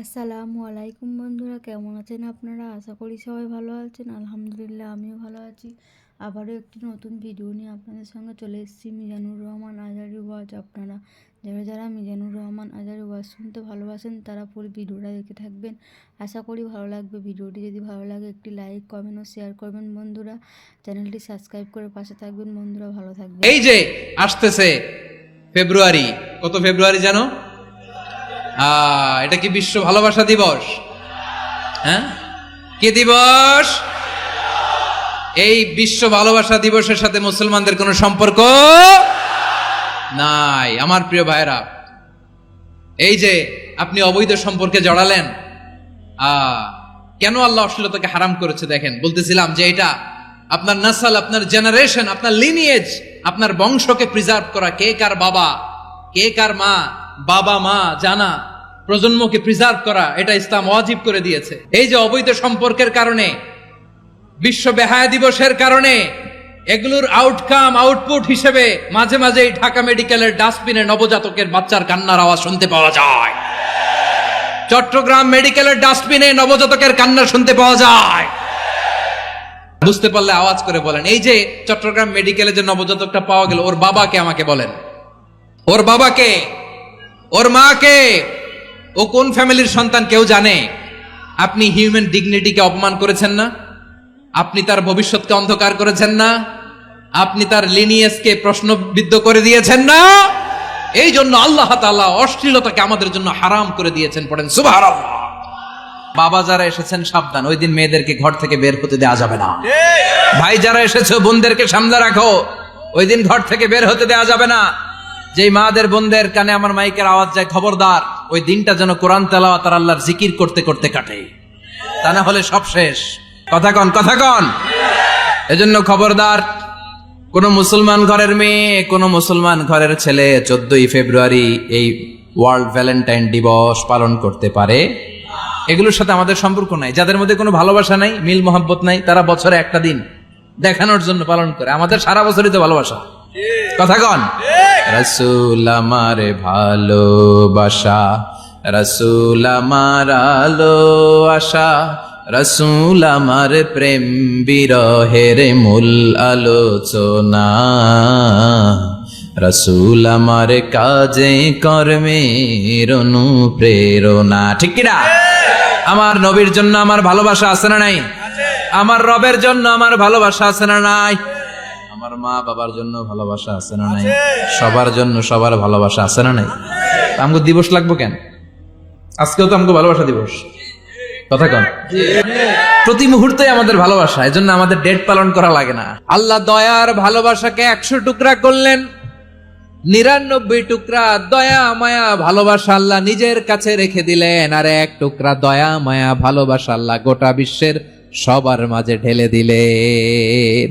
আসসালামু আলাইকুম বন্ধুরা, কেমন আছেন আপনারা? আশা করি সবাই ভালো আছেন। আলহামদুলিল্লাহ, আমিও ভালো আছি। আবারও একটি নতুন ভিডিও নিয়ে আপনাদের সঙ্গে চলে এসেছি, মিজানুর রহমান আজারি ওয়াজ। আপনারা যারা যারা মিজানুর রহমান আজারি ওয়াজ শুনতে ভালোবাসেন, তারা পুরো ভিডিওটা দেখে থাকবেন। আশা করি ভালো লাগবে। ভিডিওটি যদি ভালো লাগে, একটি লাইক কমেন্ট ও শেয়ার করবেন বন্ধুরা। চ্যানেলটি সাবস্ক্রাইব করে পাশে থাকবেন বন্ধুরা, ভালো থাকবেন। এই যে, আসতেছে ফেব্রুয়ারি। কত ফেব্রুয়ারি জানো? এটা কি বিশ্ব ভালোবাসা দিবস? হ্যাঁ? কি দিবস? এই বিশ্ব ভালোবাসা দিবসের সাথে মুসলমানদের কোনো সম্পর্ক নাই। আমার প্রিয় ভাইরা এই যে আপনি অবৈধ সম্পর্কে জড়ালেন কেন আল্লাহ অশ্লীলতাকে হারাম করেছে দেখেন? বলতেছিলাম যে এটা আপনার নাসাল, আপনার জেনারেশন আপনার লিনিয়েজ আপনার বংশকে প্রিজার্ভ করা কে কার বাবা, কে কার মা, বাবা, মা, জানা প্রজন্মকে প্রিজার্ভ করা, এটা ইসলাম ওয়াজিব করে দিয়েছে। এই যে অবৈধ সম্পর্কের কারণে, বিশ্ব বেহায়া দিবসের কারণে, এগুলোর আউটকাম আউটপুট হিসেবে মাঝে মাঝে ঢাকা মেডিকেলের ডাস্টবিনে নবজাতকের বাচ্চার কান্নার আওয়াজ শুনতে পাওয়া যায়। চট্টগ্রাম মেডিকেলের ডাস্টবিনে নবজাতকের কান্না শুনতে পাওয়া যায়। বুঝতে পারলে আওয়াজ করে বলেন, এই যে চট্টগ্রাম মেডিকেলে যে নবজাতকটা পাওয়া গেল, ওর বাবাকে আমাকে বলেন। ওর বাবাকে, ওর মাকে ও কোন ফ্যামিলির সন্তান কেউ জানে? আপনি হিউম্যান ডিগনিটিকে অপমান করেছেন না? আপনি তার ভবিষ্যৎকে অন্ধকার করেছেন না? আপনি তার লিনিয়াসকে প্রশ্নবিদ্ধ করে দিয়েছেন না? এই জন্য আল্লাহ তাআলা অশ্লীলতাকে আমাদের জন্য হারাম করে দিয়েছেন পড়েন সুবহানাল্লাহ। বাবা যারা এসেছেন সাবধান। ওই দিন মেয়েদেরকে ঘর থেকে বের হতে দেওয়া যাবে না। ভাই যারা এসেছ বোনদেরকে সামনে রাখো। ওই দিন ঘর থেকে বের হতে দেওয়া যাবে না। যেই মাদের বোনদের কানে আমার মাইকের আওয়াজ যায়, খবরদার, ওই দিনটা যেন কোরআন তেলাওয়াত তার আল্লাহর জিকির করতে করতে কাটে। তা না হলে সব শেষ। কথা কন কথা কন। এজন্য খবরদার, কোন মুসলমান ঘরের মেয়ে, কোন মুসলমান ঘরের ছেলে চোদ্দই ফেব্রুয়ারি এই ওয়ার্ল্ড ভ্যালেন্টাইন দিবস পালন করতে পারে। এগুলোর সাথে আমাদের সম্পর্ক নাই। যাদের মধ্যে কোনো ভালোবাসা নাই, মিল মোহাব্বত নাই, তারা বছরে একটা দিন দেখানোর জন্য পালন করে। আমাদের সারা বছরই তো ভালোবাসা। কথা কন। রসুল আমার ভালোবাসা, রসুল আমার আলো আশা রসুল আমার প্রেম বিরহের মূল আলোচনা। রসুল আমার কাজে কর্মে অনুপ্রেরণা। ঠিক কিনা? আমার নবীর জন্য আমার ভালোবাসা আছে না নাই? আমার রবের জন্য আমার ভালোবাসা আছে না নাই? আমার মা বাবার জন্য ভালোবাসা আছে না নাই? সবার জন্য সবার ভালোবাসা আছে না নাই? আমাকে দিবস লাগবো কেন? আজকেও তো আমাকে ভালোবাসা দিবস। কথা কন। প্রতি মুহূর্তে আমাদের ভালোবাসা এজন্য আমাদের ডেট পালন করা লাগে না। আল্লাহ দয়ার ভালোবাসাকে একশো টুকরা করলেন নিরানব্বই টুকরা দয়া মায়া ভালোবাসা আল্লাহ নিজের কাছে রেখে দিলেন আর এক টুকরা দয়া মায়া ভালোবাসা আল্লাহ গোটা বিশ্বের সবার মাঝে ঢেলে দিলেন।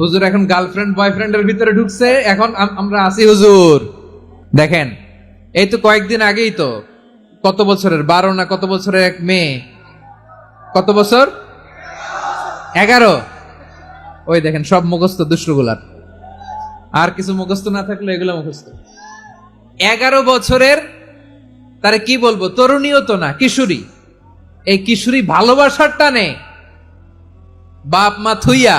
হুজুর, এখন গার্লফ্রেন্ড বয়ফ্রেন্ডের ভিতরে ঢুকছে। এখন আমরা আছি হুজুর। দেখেন, এই তো কয়েকদিন আগেই তো। কত বছরের? বারো না কত বছরের এক মেয়ে? কত বছর? এগারো। ওই দেখেন, সব মুখস্থ দুষ্টগুলার। আর কিছু মুখস্থ না থাকলে এগুলো মুখস্থ। এগারো বছরের, তারে কি বলব? তরুণীও তো না, কিশোরী। এই কিশোরী ভালোবাসার টানে বাপ মা থুইয়া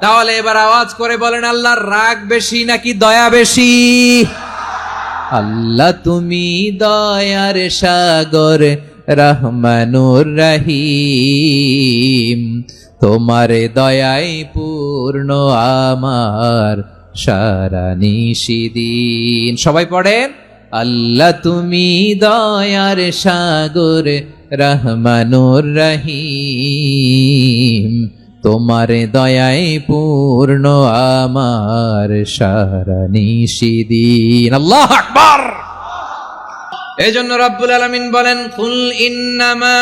তাহলে এবার আওয়াজ করে বলেন, আল্লাহর রাগ বেশি নাকি দয়া বেশি? আল্লাহ তুমি দয়ার সাগর, রহমানুর রহিম। তোমার দয়াই পূর্ণ আমার সারা নিশিদিন। সবাই পড়েন, আল্লাহ তুমি দয়ার সাগর, রহমানুর রহিম। তোমার দয়াই পূর্ণ আমার সারা নিশিদিন আল্লাহ আকবার এই জন্য রব্বুল আলমিন বলেন কুল ইন্নামা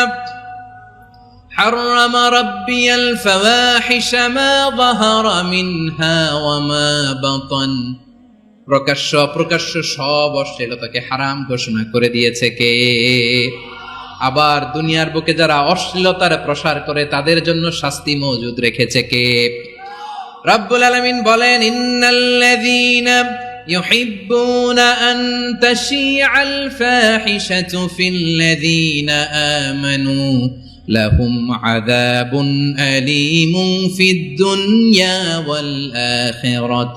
حرم ربي الفواحش ما ظهر منها وما بطن প্রকাশ্য অপ্রকাশ্য সব অশ্লীলতাকে হারাম ঘোষণা করে দিয়েছে কে আবার দুনিয়ার বুকে যারা অশ্লীলতার প্রসার করে তাদের জন্য শাস্তি মজুদ রেখেছে কে রব্বুল আলামিন বলেন ইন্নাল্লাযীনা يحبون أن تشيع الفاحشة في الذين آمنوا لهم عذاب أليم في الدنيا والآخرة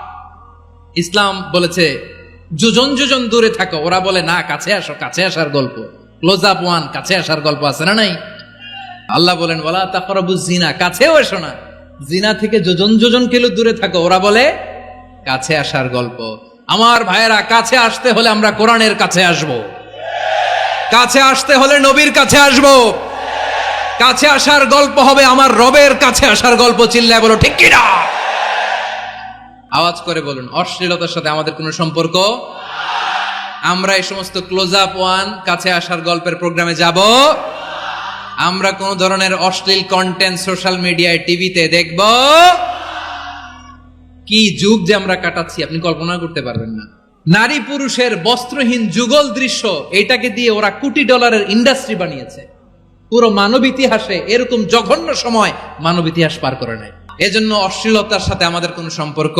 ইসলাম বলেছে, যোজন যোজন দূরে থাকো, ওরা বলে, না, কাছে আসো, কাছে আসার গল্প। ক্লোজ আপ ওয়ান, কাছে আসার গল্প আছে না নাই? আল্লাহ বলেন বলা তাকরাবু জিনা কাছেও এসো না। জিনা থেকে যোজন যোজন কিলো দূরে থাকো, ওরা বলে, কাছে আসার গল্প। আমার ভাইয়েরা, কাছে আসতে হলে আমরা কোরআনের কাছে আসব। কাছে আসতে হলে নবীর কাছে আসব। কাছে আসার গল্প হবে আমার রবের কাছে আসার গল্প, চিল্লায় বলো, ঠিক কিনা? আওয়াজ করে বলুন, অশ্লীলতার সাথে আমাদের কোনো সম্পর্ক? আমরা এই সমস্ত ক্লোজ আপ ওয়ান কাছে আসার গল্পের প্রোগ্রামে যাব। আমরা কোন ধরনের অশ্লীল কন্টেন্ট সোশ্যাল মিডিয়ায় টিভিতে দেখব। কি যুগ যে আমরা কাটাচ্ছি, আপনি কল্পনা করতে পারবেন না। নারী পুরুষের বস্ত্রহীন যুগল দৃশ্য, এটাকে দিয়ে ওরা কোটি ডলারের ইন্ডাস্ট্রি বানিয়েছে। পুরো মানব ইতিহাসে এরকম জঘন্য সময় মানব ইতিহাস পার করে নেয়। এজন্য অশ্লীলতার সাথে আমাদের কোনো সম্পর্ক?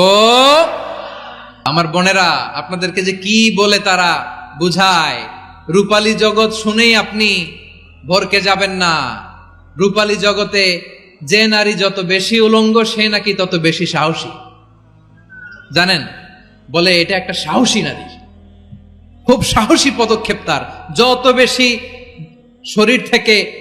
আমার বোনেরা, আপনাদেরকে যে কি বলে তারা বুঝায়। রূপালী জগৎ শুনেই আপনি ভরকে যাবেন না। রূপালী জগতে যে নারী যত বেশি উলঙ্গ, সে নাকি তত বেশি সাহসী। জানেন? বলে এটা একটা সাহসী নারী। খুব সাহসী পদক্ষেপ তার। যত বেশি শরীর থেকে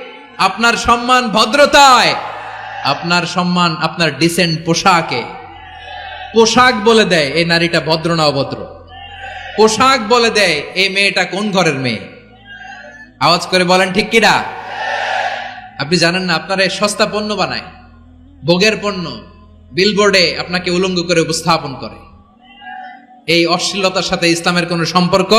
আপনার সম্মান ভদ্রতায়, আপনার সম্মান আপনার ডিসেন্ট পোশাকে। পোশাক বলে দেয়, এই নারীটা ভদ্র না অভদ্র? পোশাক বলে দেয়, এই মেয়েটা কোন ঘরের মেয়ে? আওয়াজ করে বলেন, ঠিক কিনা আপনি জানেন না, আপনারা সস্তা পণ্য বানায়, ভোগের পণ্য বিলবোর্ডে আপনাকে উলঙ্গ করে উপস্থাপন করে। এই অশ্লীলতার সাথে ইসলামের কোনো সম্পর্ক